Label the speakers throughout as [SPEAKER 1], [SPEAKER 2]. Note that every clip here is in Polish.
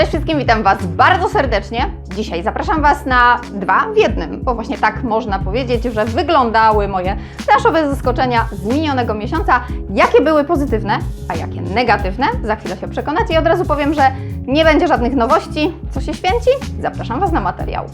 [SPEAKER 1] Cześć wszystkim, witam Was bardzo serdecznie. Dzisiaj zapraszam Was na dwa w jednym, bo właśnie tak można powiedzieć, że wyglądały moje planszowe zaskoczenia z minionego miesiąca. Jakie były pozytywne, a jakie negatywne, za chwilę się przekonacie i od razu powiem, że nie będzie żadnych nowości. Co się święci? Zapraszam Was na materiał.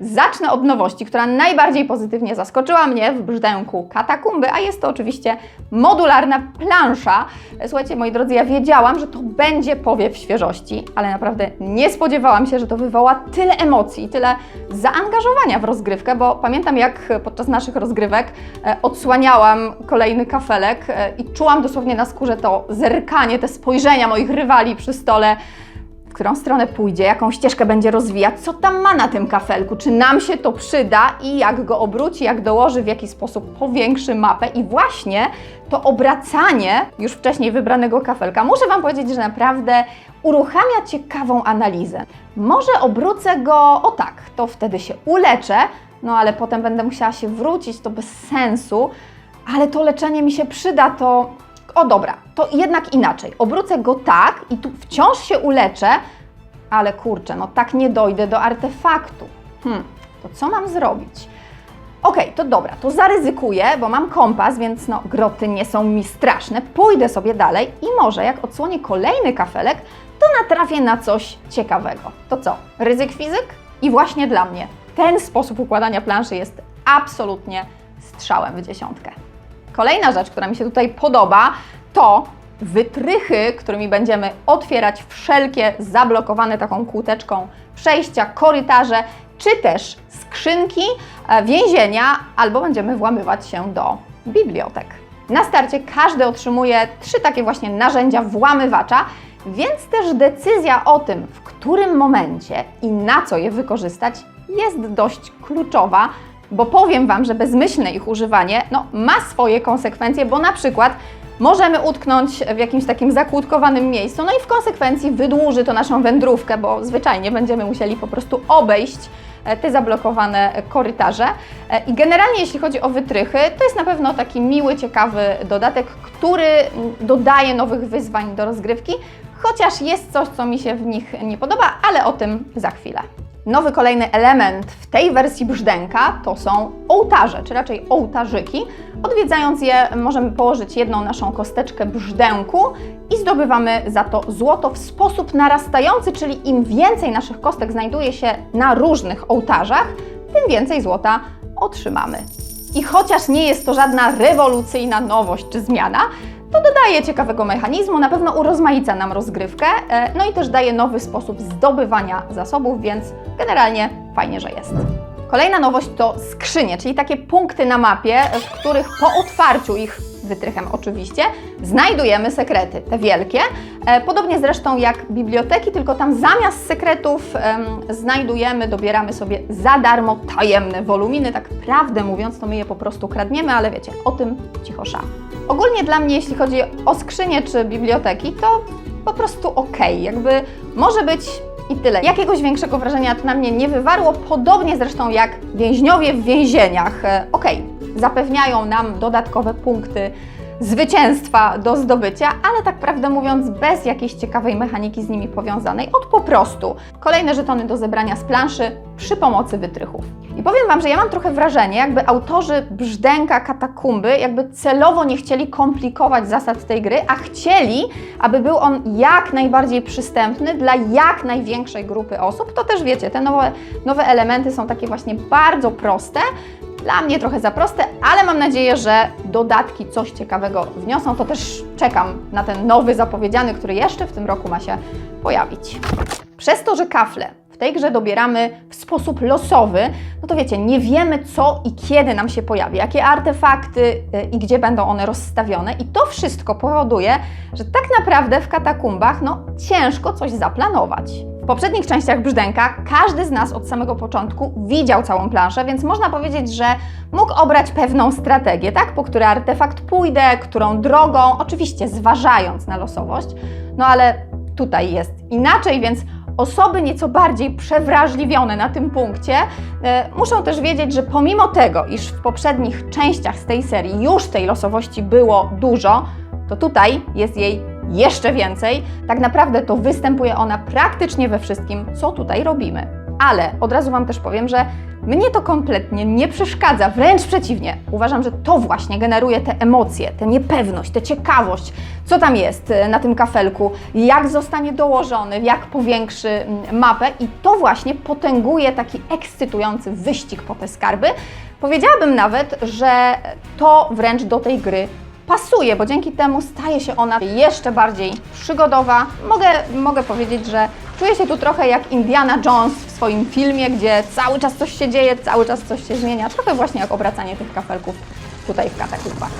[SPEAKER 1] Zacznę od nowości, która najbardziej pozytywnie zaskoczyła mnie w brzdęku katakumby, a jest to oczywiście modularna plansza. Słuchajcie, moi drodzy, ja wiedziałam, że to będzie powiew świeżości, ale naprawdę nie spodziewałam się, że to wywoła tyle emocji tyle zaangażowania w rozgrywkę, bo pamiętam jak podczas naszych rozgrywek e, odsłaniałam kolejny kafelek e, i czułam dosłownie na skórze to zerkanie, te spojrzenia moich rywali przy stole którą stronę pójdzie, jaką ścieżkę będzie rozwijać, co tam ma na tym kafelku, czy nam się to przyda i jak go obróci, jak dołoży, w jaki sposób powiększy mapę. I właśnie to obracanie już wcześniej wybranego kafelka, muszę Wam powiedzieć, że naprawdę uruchamia ciekawą analizę. Może obrócę go o tak, to wtedy się uleczę, no ale potem będę musiała się wrócić, to bez sensu, ale to leczenie mi się przyda, to o dobra, to jednak inaczej. Obrócę go tak i tu wciąż się uleczę, ale kurczę, no tak nie dojdę do artefaktu. Hmm, to co mam zrobić? Okej, to dobra, to zaryzykuję, bo mam kompas, więc no groty nie są mi straszne. Pójdę sobie dalej i może jak odsłonię kolejny kafelek, to natrafię na coś ciekawego. To co? Ryzyk fizyk? I właśnie dla mnie ten sposób układania planszy jest absolutnie strzałem w dziesiątkę. Kolejna rzecz, która mi się tutaj podoba, to wytrychy, którymi będziemy otwierać wszelkie zablokowane taką kłóteczką przejścia, korytarze, czy też skrzynki, e, więzienia, albo będziemy włamywać się do bibliotek. Na starcie każdy otrzymuje trzy takie właśnie narzędzia włamywacza, więc też decyzja o tym, w którym momencie i na co je wykorzystać, jest dość kluczowa, bo powiem Wam, że bezmyślne ich używanie no, ma swoje konsekwencje, bo na przykład możemy utknąć w jakimś takim zakłódkowanym miejscu, no i w konsekwencji wydłuży to naszą wędrówkę, bo zwyczajnie będziemy musieli po prostu obejść e, te zablokowane korytarze. E, I generalnie jeśli chodzi o wytrychy, to jest na pewno taki miły, ciekawy dodatek, który dodaje nowych wyzwań do rozgrywki, chociaż jest coś, co mi się w nich nie podoba, ale o tym za chwilę. Nowy kolejny element w tej wersji brzdęka to są ołtarze, czy raczej ołtarzyki. Odwiedzając je możemy położyć jedną naszą kosteczkę brzdęku i zdobywamy za to złoto w sposób narastający, czyli im więcej naszych kostek znajduje się na różnych ołtarzach, tym więcej złota otrzymamy. I chociaż nie jest to żadna rewolucyjna nowość czy zmiana, to dodaje ciekawego mechanizmu, na pewno urozmaica nam rozgrywkę, e, no i też daje nowy sposób zdobywania zasobów, więc generalnie fajnie, że jest. Kolejna nowość to skrzynie, czyli takie punkty na mapie, w których po otwarciu ich wytrychem oczywiście, znajdujemy sekrety, te wielkie. E, Podobnie zresztą jak biblioteki, tylko tam zamiast sekretów em, znajdujemy, dobieramy sobie za darmo tajemne woluminy. Tak prawdę mówiąc, to my je po prostu kradniemy, ale wiecie, o tym cicho sza. Ogólnie dla mnie, jeśli chodzi o skrzynie czy biblioteki, to po prostu ok, jakby może być i tyle. Jakiegoś większego wrażenia to na mnie nie wywarło, podobnie zresztą jak więźniowie w więzieniach. E, Okej, zapewniają nam dodatkowe punkty zwycięstwa do zdobycia, ale tak prawdę mówiąc, bez jakiejś ciekawej mechaniki z nimi powiązanej, od po prostu kolejne żetony do zebrania z planszy przy pomocy wytrychów. I powiem Wam, że ja mam trochę wrażenie, jakby autorzy brzdęka katakumby jakby celowo nie chcieli komplikować zasad tej gry, a chcieli, aby był on jak najbardziej przystępny dla jak największej grupy osób. To też wiecie, te nowe, nowe elementy są takie właśnie bardzo proste, dla mnie trochę za proste, ale mam nadzieję, że dodatki coś ciekawego wniosą. To też czekam na ten nowy zapowiedziany, który jeszcze w tym roku ma się pojawić. Przez to, że kafle w tej grze dobieramy w sposób losowy, no to wiecie, nie wiemy co i kiedy nam się pojawi, jakie artefakty y, i gdzie będą one rozstawione i to wszystko powoduje, że tak naprawdę w katakumbach no ciężko coś zaplanować. Poprzednich częściach Brzdęka każdy z nas od samego początku widział całą planszę, więc można powiedzieć, że mógł obrać pewną strategię, tak? Po który artefakt pójdę, którą drogą, oczywiście zważając na losowość, no ale tutaj jest inaczej, więc osoby nieco bardziej przewrażliwione na tym punkcie e, muszą też wiedzieć, że pomimo tego, iż w poprzednich częściach z tej serii już tej losowości było dużo, to tutaj jest jej jeszcze więcej. Tak naprawdę to występuje ona praktycznie we wszystkim, co tutaj robimy. Ale od razu Wam też powiem, że mnie to kompletnie nie przeszkadza, wręcz przeciwnie. Uważam, że to właśnie generuje te emocje, tę niepewność, tę ciekawość, co tam jest e, na tym kafelku, jak zostanie dołożony, jak powiększy mapę i to właśnie potęguje taki ekscytujący wyścig po te skarby. Powiedziałabym nawet, że to wręcz do tej gry pasuje, bo dzięki temu staje się ona jeszcze bardziej przygodowa. Mogę, mogę powiedzieć, że czuję się tu trochę jak Indiana Jones w swoim filmie, gdzie cały czas coś się dzieje, cały czas coś się zmienia. Trochę właśnie jak obracanie tych kafelków tutaj w katakumbach.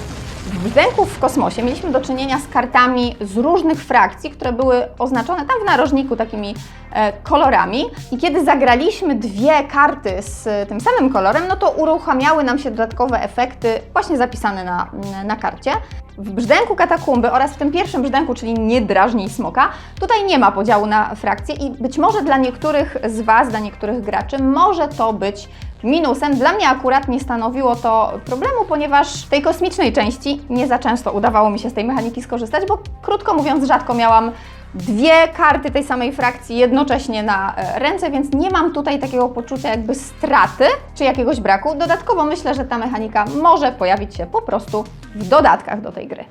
[SPEAKER 1] W Brzdęku w kosmosie mieliśmy do czynienia z kartami z różnych frakcji, które były oznaczone tam w narożniku takimi e, kolorami. I kiedy zagraliśmy dwie karty z e, tym samym kolorem, no to uruchamiały nam się dodatkowe efekty właśnie zapisane na, na karcie. W brzdęku katakumby oraz w tym pierwszym brzdęku, czyli nie drażnij smoka, tutaj nie ma podziału na frakcje i być może dla niektórych z Was, dla niektórych graczy może to być minusem. Dla mnie akurat nie stanowiło to problemu, ponieważ tej kosmicznej części nie za często udawało mi się z tej mechaniki skorzystać, bo krótko mówiąc rzadko miałam dwie karty tej samej frakcji jednocześnie na e, ręce, więc nie mam tutaj takiego poczucia jakby straty czy jakiegoś braku. Dodatkowo myślę, że ta mechanika może pojawić się po prostu w dodatkach do tej gry.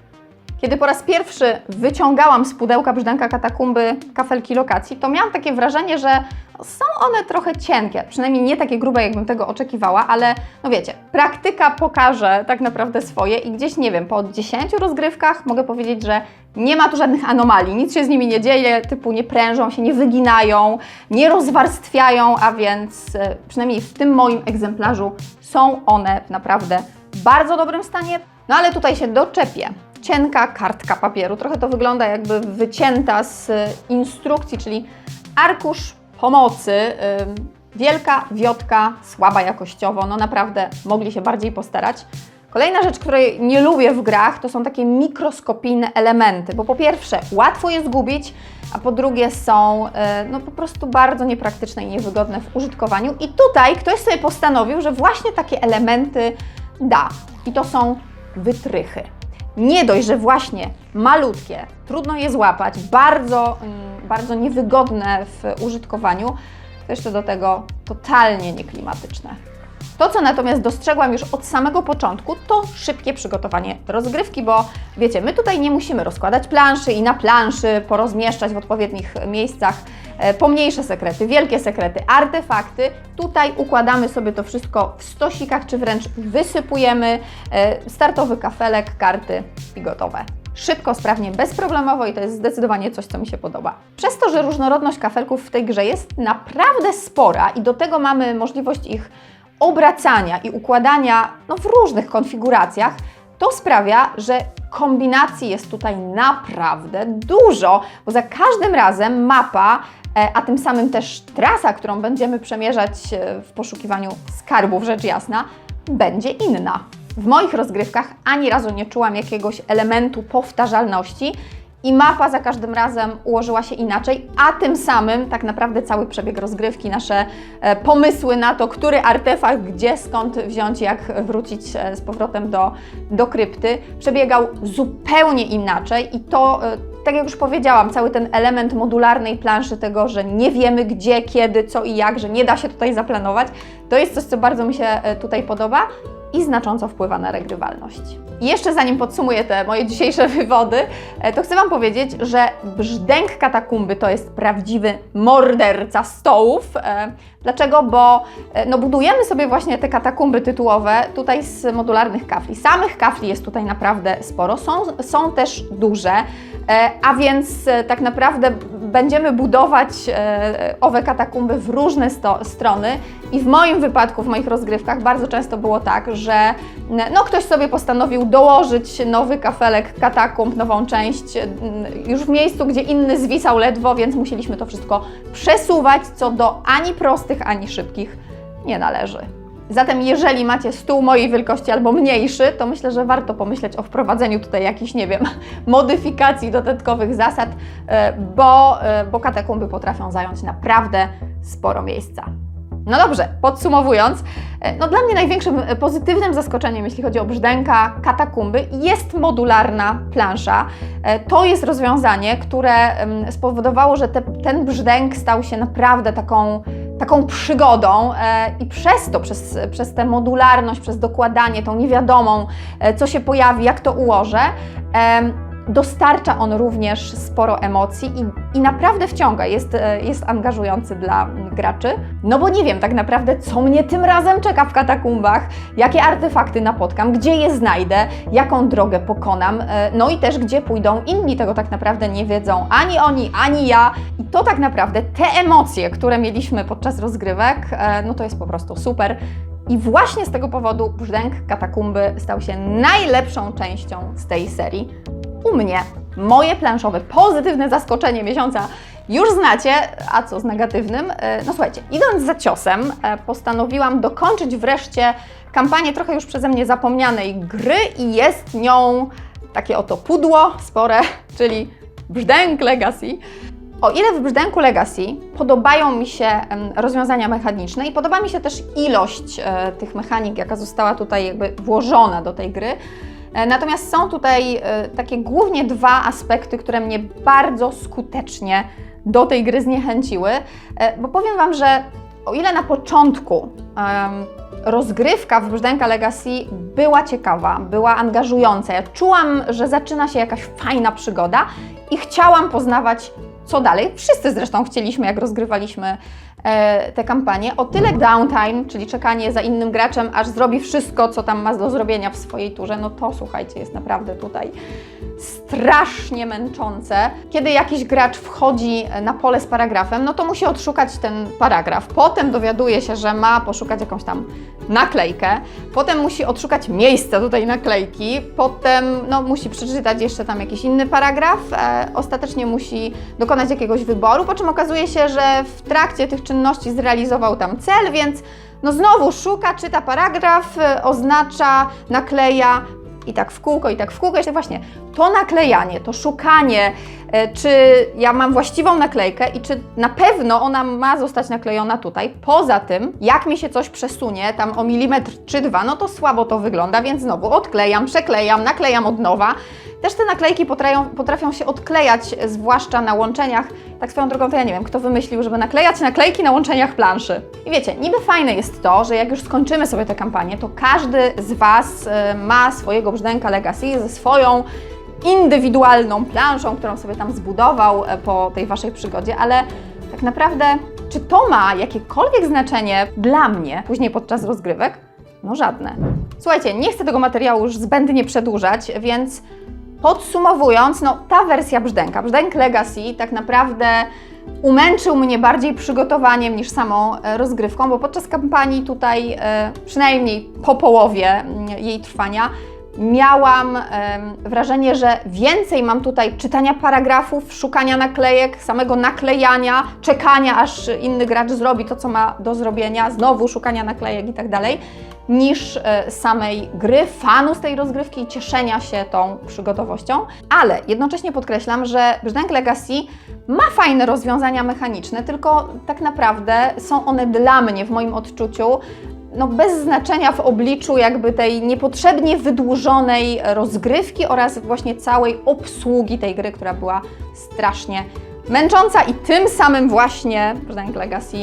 [SPEAKER 1] Kiedy po raz pierwszy wyciągałam z pudełka brzdęka katakumby kafelki lokacji, to miałam takie wrażenie, że są one trochę cienkie, przynajmniej nie takie grube, jakbym tego oczekiwała, ale no wiecie, praktyka pokaże tak naprawdę swoje i gdzieś, nie wiem, po 10 rozgrywkach mogę powiedzieć, że nie ma tu żadnych anomalii, nic się z nimi nie dzieje, typu nie prężą się, nie wyginają, nie rozwarstwiają, a więc e, przynajmniej w tym moim egzemplarzu są one w naprawdę bardzo dobrym stanie. No ale tutaj się doczepię cienka kartka papieru. Trochę to wygląda jakby wycięta z instrukcji, czyli arkusz pomocy. Wielka wiotka, słaba jakościowo, no naprawdę mogli się bardziej postarać. Kolejna rzecz, której nie lubię w grach, to są takie mikroskopijne elementy, bo po pierwsze łatwo je zgubić, a po drugie są e, no, po prostu bardzo niepraktyczne i niewygodne w użytkowaniu. I tutaj ktoś sobie postanowił, że właśnie takie elementy da. I to są wytrychy nie dość, że właśnie malutkie, trudno je złapać, bardzo, mm, bardzo niewygodne w użytkowaniu, to jeszcze do tego totalnie nieklimatyczne. To, co natomiast dostrzegłam już od samego początku, to szybkie przygotowanie rozgrywki, bo wiecie, my tutaj nie musimy rozkładać planszy i na planszy porozmieszczać w odpowiednich miejscach pomniejsze sekrety, wielkie sekrety, artefakty. Tutaj układamy sobie to wszystko w stosikach, czy wręcz wysypujemy e, startowy kafelek, karty i gotowe szybko, sprawnie, bezproblemowo i to jest zdecydowanie coś, co mi się podoba. Przez to, że różnorodność kafelków w tej grze jest naprawdę spora i do tego mamy możliwość ich obracania i układania no, w różnych konfiguracjach, to sprawia, że kombinacji jest tutaj naprawdę dużo, bo za każdym razem mapa, e, a tym samym też trasa, którą będziemy przemierzać e, w poszukiwaniu skarbów, rzecz jasna, będzie inna. W moich rozgrywkach ani razu nie czułam jakiegoś elementu powtarzalności i mapa za każdym razem ułożyła się inaczej, a tym samym tak naprawdę cały przebieg rozgrywki, nasze e, pomysły na to, który artefakt, gdzie, skąd wziąć, jak wrócić e, z powrotem do, do krypty, przebiegał zupełnie inaczej i to, e, tak jak już powiedziałam, cały ten element modularnej planszy tego, że nie wiemy gdzie, kiedy, co i jak, że nie da się tutaj zaplanować, to jest coś, co bardzo mi się tutaj podoba i znacząco wpływa na regrywalność. Jeszcze zanim podsumuję te moje dzisiejsze wywody, e, to chcę Wam powiedzieć, że brzdęk katakumby to jest prawdziwy morderca stołów. E, dlaczego? Bo e, no, budujemy sobie właśnie te katakumby tytułowe tutaj z modularnych kafli. Samych kafli jest tutaj naprawdę sporo, są, są też duże, a więc tak naprawdę będziemy budować owe katakumby w różne sto, strony i w moim wypadku, w moich rozgrywkach bardzo często było tak, że no, ktoś sobie postanowił dołożyć nowy kafelek katakumb, nową część już w miejscu, gdzie inny zwisał ledwo, więc musieliśmy to wszystko przesuwać, co do ani prostych, ani szybkich nie należy. Zatem jeżeli macie stół mojej wielkości albo mniejszy, to myślę, że warto pomyśleć o wprowadzeniu tutaj jakichś, nie wiem, modyfikacji, dodatkowych zasad, e, bo, e, bo katakumby potrafią zająć naprawdę sporo miejsca. No dobrze, podsumowując, e, no dla mnie największym pozytywnym zaskoczeniem, jeśli chodzi o brzdęka katakumby, jest modularna plansza. To jest rozwiązanie, które spowodowało, że te, ten brzdęk stał się naprawdę taką, taką przygodą e, i przez to, przez, przez tę modularność, przez dokładanie, tą niewiadomą, e, co się pojawi, jak to ułożę, dostarcza on również sporo emocji i, i naprawdę wciąga, jest, e, jest angażujący dla graczy. No bo nie wiem tak naprawdę, co mnie tym razem czeka w katakumbach, jakie artefakty napotkam, gdzie je znajdę, jaką drogę pokonam, no i też gdzie pójdą inni, tego tak naprawdę nie wiedzą ani oni, ani ja. To tak naprawdę te emocje, które mieliśmy podczas rozgrywek, e, no to jest po prostu super. I właśnie z tego powodu brzdęk katakumby stał się najlepszą częścią z tej serii u mnie moje planszowe pozytywne zaskoczenie miesiąca już znacie, a co z negatywnym? E, No słuchajcie, idąc za ciosem, e, postanowiłam dokończyć wreszcie kampanię trochę już przeze mnie zapomnianej gry i jest nią takie oto pudło spore, czyli Brzdęk Legacy. O ile w Brzdęku Legacy podobają mi się rozwiązania mechaniczne i podoba mi się też ilość e, tych mechanik, jaka została tutaj jakby włożona do tej gry, E, Natomiast są tutaj e, takie głównie dwa aspekty, które mnie bardzo skutecznie do tej gry zniechęciły, bo powiem Wam, że o ile na początku rozgrywka w Brzdęka Legacy była ciekawa, była angażująca, ja czułam, że zaczyna się jakaś fajna przygoda i chciałam poznawać co dalej. Wszyscy zresztą chcieliśmy, jak rozgrywaliśmy e, tę kampanię. O tyle downtime, czyli czekanie za innym graczem, aż zrobi wszystko, co tam ma do zrobienia w swojej turze, no to słuchajcie, jest naprawdę tutaj strasznie męczące. Kiedy jakiś gracz wchodzi na pole z paragrafem, no to musi odszukać ten paragraf. Potem dowiaduje się, że ma poszukać jakąś tam naklejkę. Potem musi odszukać miejsce do tej naklejki. Potem no, musi przeczytać jeszcze tam jakiś inny paragraf. E, ostatecznie musi dokonać jakiegoś wyboru, po czym okazuje się, że w trakcie tych czynności zrealizował tam cel, więc no znowu szuka, czyta paragraf, e, oznacza, nakleja, i tak w kółko, i tak w kółko. Jeszcze właśnie to naklejanie, to szukanie, e, czy ja mam właściwą naklejkę i czy na pewno ona ma zostać naklejona tutaj. Poza tym, jak mi się coś przesunie tam o milimetr czy dwa, no to słabo to wygląda, więc znowu odklejam, przeklejam, naklejam od nowa. Też te naklejki potrafią, potrafią się odklejać, zwłaszcza na łączeniach. Tak swoją drogą, to ja nie wiem, kto wymyślił, żeby naklejać naklejki na łączeniach planszy. I wiecie, niby fajne jest to, że jak już skończymy sobie tę kampanię, to każdy z Was e, ma swojego brzdęka Legacy ze swoją indywidualną planszą, którą sobie tam zbudował e, po tej Waszej przygodzie, ale tak naprawdę, czy to ma jakiekolwiek znaczenie dla mnie później podczas rozgrywek? No żadne. Słuchajcie, nie chcę tego materiału już zbędnie przedłużać, więc podsumowując, no ta wersja brzdęka, brzdęk Legacy tak naprawdę umęczył mnie bardziej przygotowaniem niż samą e, rozgrywką, bo podczas kampanii tutaj, e, przynajmniej po połowie mm, jej trwania, miałam wrażenie, że więcej mam tutaj czytania paragrafów, szukania naklejek, samego naklejania, czekania, aż inny gracz zrobi to, co ma do zrobienia, znowu szukania naklejek i tak dalej, niż e, samej gry, fanu z tej rozgrywki i cieszenia się tą przygodowością. Ale jednocześnie podkreślam, że Brzdęk Legacy ma fajne rozwiązania mechaniczne, tylko tak naprawdę są one dla mnie, w moim odczuciu, no bez znaczenia w obliczu jakby tej niepotrzebnie wydłużonej rozgrywki oraz właśnie całej obsługi tej gry, która była strasznie męcząca i tym samym właśnie Brzdęk Legacy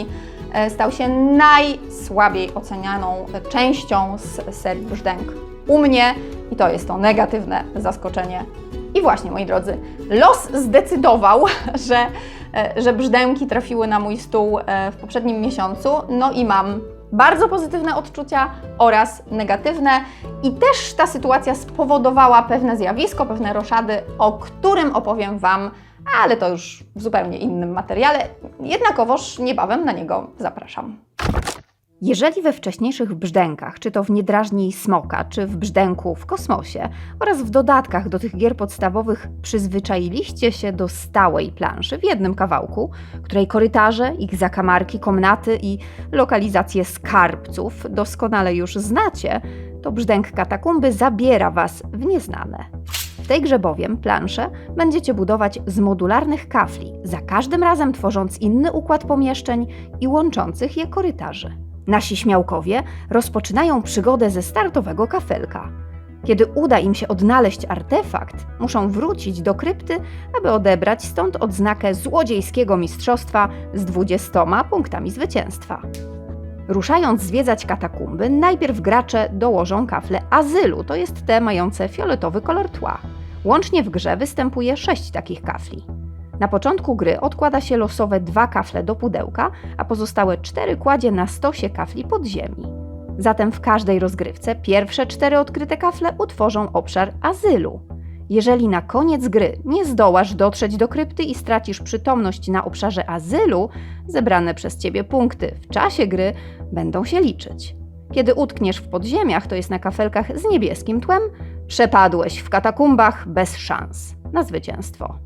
[SPEAKER 1] stał się najsłabiej ocenianą częścią z serii Brzdęk u mnie i to jest to negatywne zaskoczenie. I właśnie, moi drodzy, los zdecydował, że, e, że brzdęki trafiły na mój stół e, w poprzednim miesiącu, no i mam bardzo pozytywne odczucia oraz negatywne. I też ta sytuacja spowodowała pewne zjawisko, pewne roszady, o którym opowiem Wam, ale to już w zupełnie innym materiale. Jednakowoż niebawem na niego zapraszam.
[SPEAKER 2] Jeżeli we wcześniejszych brzdękach, czy to w Niedrażni Smoka, czy w brzdęku w kosmosie oraz w dodatkach do tych gier podstawowych przyzwyczailiście się do stałej planszy w jednym kawałku, której korytarze, ich zakamarki, komnaty i lokalizacje skarbców doskonale już znacie, to brzdęk katakumby zabiera Was w nieznane. W tej grze bowiem planszę będziecie budować z modularnych kafli, za każdym razem tworząc inny układ pomieszczeń i łączących je korytarzy. Nasi śmiałkowie rozpoczynają przygodę ze startowego kafelka. Kiedy uda im się odnaleźć artefakt, muszą wrócić do krypty, aby odebrać stąd odznakę złodziejskiego mistrzostwa z 20 punktami zwycięstwa. Ruszając zwiedzać katakumby, najpierw gracze dołożą kafle azylu, to jest te mające fioletowy kolor tła. Łącznie w grze występuje sześć takich kafli. Na początku gry odkłada się losowe dwa kafle do pudełka, a pozostałe cztery kładzie na stosie kafli pod ziemi. Zatem w każdej rozgrywce pierwsze cztery odkryte kafle utworzą obszar azylu. Jeżeli na koniec gry nie zdołasz dotrzeć do krypty i stracisz przytomność na obszarze azylu, zebrane przez ciebie punkty w czasie gry będą się liczyć. Kiedy utkniesz w podziemiach, to jest na kafelkach z niebieskim tłem, przepadłeś w katakumbach bez szans na zwycięstwo.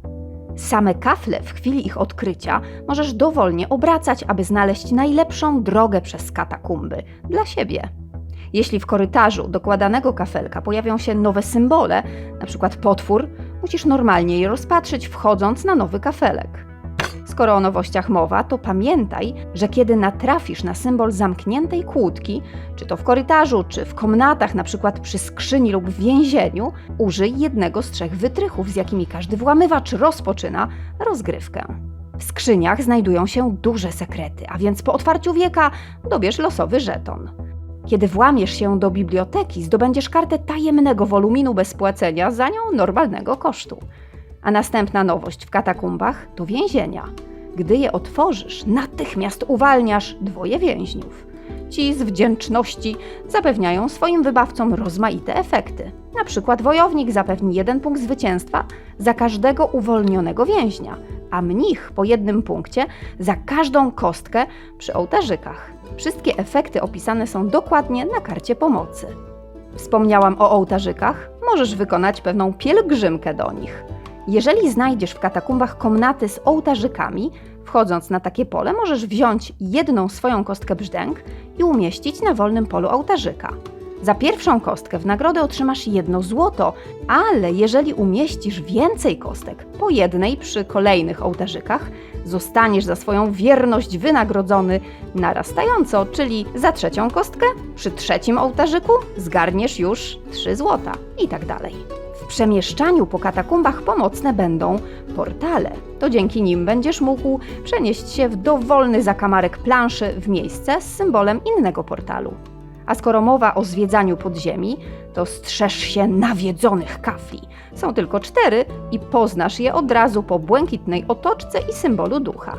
[SPEAKER 2] Same kafle w chwili ich odkrycia możesz dowolnie obracać, aby znaleźć najlepszą drogę przez katakumby dla siebie. Jeśli w korytarzu dokładanego kafelka pojawią się nowe symbole, np. potwór, musisz normalnie je rozpatrzyć wchodząc na nowy kafelek. Skoro o nowościach mowa, to pamiętaj, że kiedy natrafisz na symbol zamkniętej kłódki, czy to w korytarzu, czy w komnatach, na przykład przy skrzyni lub w więzieniu, użyj jednego z trzech wytrychów, z jakimi każdy włamywacz rozpoczyna rozgrywkę. W skrzyniach znajdują się duże sekrety, a więc po otwarciu wieka dobierz losowy żeton. Kiedy włamiesz się do biblioteki, zdobędziesz kartę tajemnego woluminu bez płacenia za nią normalnego kosztu. A następna nowość w katakumbach to więzienia. Gdy je otworzysz, natychmiast uwalniasz dwoje więźniów. Ci z wdzięczności zapewniają swoim wybawcom rozmaite efekty. Na przykład wojownik zapewni jeden punkt zwycięstwa za każdego uwolnionego więźnia, a mnich po jednym punkcie za każdą kostkę przy ołtarzykach. Wszystkie efekty opisane są dokładnie na karcie pomocy. Wspomniałam o ołtarzykach, możesz wykonać pewną pielgrzymkę do nich. Jeżeli znajdziesz w katakumbach komnaty z ołtarzykami, wchodząc na takie pole, możesz wziąć jedną swoją kostkę brzdęk i umieścić na wolnym polu ołtarzyka. Za pierwszą kostkę w nagrodę otrzymasz jedno złoto, ale jeżeli umieścisz więcej kostek, po jednej przy kolejnych ołtarzykach, zostaniesz za swoją wierność wynagrodzony narastająco, czyli za trzecią kostkę przy trzecim ołtarzyku zgarniesz już 3 złota i tak dalej. Przemieszczaniu po katakumbach pomocne będą portale. To dzięki nim będziesz mógł przenieść się w dowolny zakamarek planszy w miejsce z symbolem innego portalu. A skoro mowa o zwiedzaniu podziemi, to strzeż się nawiedzonych kafli. Są tylko cztery i poznasz je od razu po błękitnej otoczce i symbolu ducha.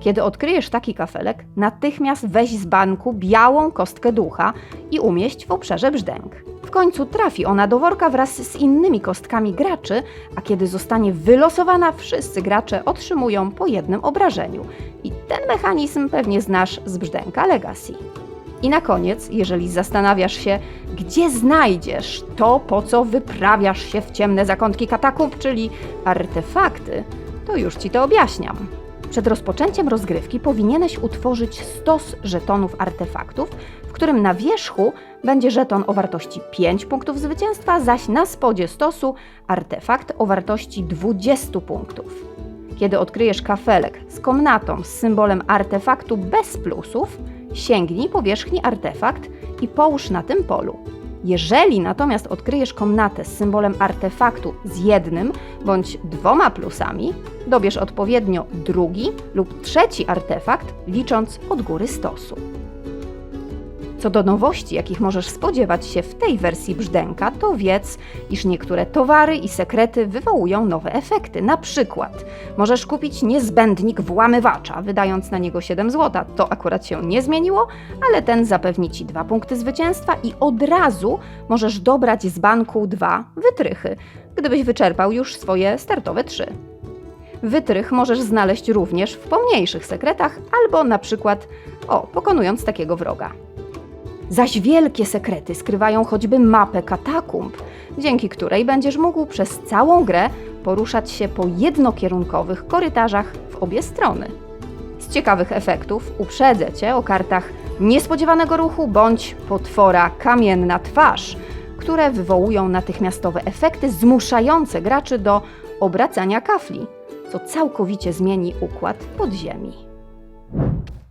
[SPEAKER 2] Kiedy odkryjesz taki kafelek, natychmiast weź z banku białą kostkę ducha i umieść w obszarze brzdęk. W końcu trafi ona do worka wraz z innymi kostkami graczy, a kiedy zostanie wylosowana, wszyscy gracze otrzymują po jednym obrażeniu. I ten mechanizm pewnie znasz z brzdęka Legacy. I na koniec, jeżeli zastanawiasz się, gdzie znajdziesz to, po co wyprawiasz się w ciemne zakątki katakumb, czyli artefakty, to już ci to objaśniam. Przed rozpoczęciem rozgrywki powinieneś utworzyć stos żetonów artefaktów, w którym na wierzchu będzie żeton o wartości 5 punktów zwycięstwa, zaś na spodzie stosu artefakt o wartości 20 punktów. Kiedy odkryjesz kafelek z komnatą z symbolem artefaktu bez plusów, sięgnij powierzchni artefakt i połóż na tym polu. Jeżeli natomiast odkryjesz komnatę z symbolem artefaktu z jednym bądź dwoma plusami, dobierz odpowiednio drugi lub trzeci artefakt, licząc od góry stosu. Co do nowości, jakich możesz spodziewać się w tej wersji brzdęka, to wiedz, iż niektóre towary i sekrety wywołują nowe efekty. Na przykład możesz kupić niezbędnik włamywacza, wydając na niego 7 zł. To akurat się nie zmieniło, ale ten zapewni Ci dwa punkty zwycięstwa i od razu możesz dobrać z banku dwa wytrychy, gdybyś wyczerpał już swoje startowe trzy. Wytrych możesz znaleźć również w pomniejszych sekretach albo na przykład, o, pokonując takiego wroga. Zaś wielkie sekrety skrywają choćby mapę katakumb, dzięki której będziesz mógł przez całą grę poruszać się po jednokierunkowych korytarzach w obie strony. Z ciekawych efektów uprzedzę Cię o kartach niespodziewanego ruchu bądź potwora kamienna twarz, które wywołują natychmiastowe efekty zmuszające graczy do obracania kafli, co całkowicie zmieni układ podziemi.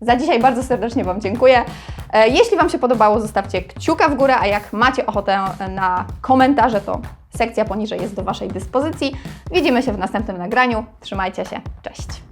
[SPEAKER 1] Za dzisiaj bardzo serdecznie Wam dziękuję. E, Jeśli Wam się podobało, zostawcie kciuka w górę, a jak macie ochotę na komentarze, to sekcja poniżej jest do Waszej dyspozycji. Widzimy się w następnym nagraniu. Trzymajcie się. Cześć.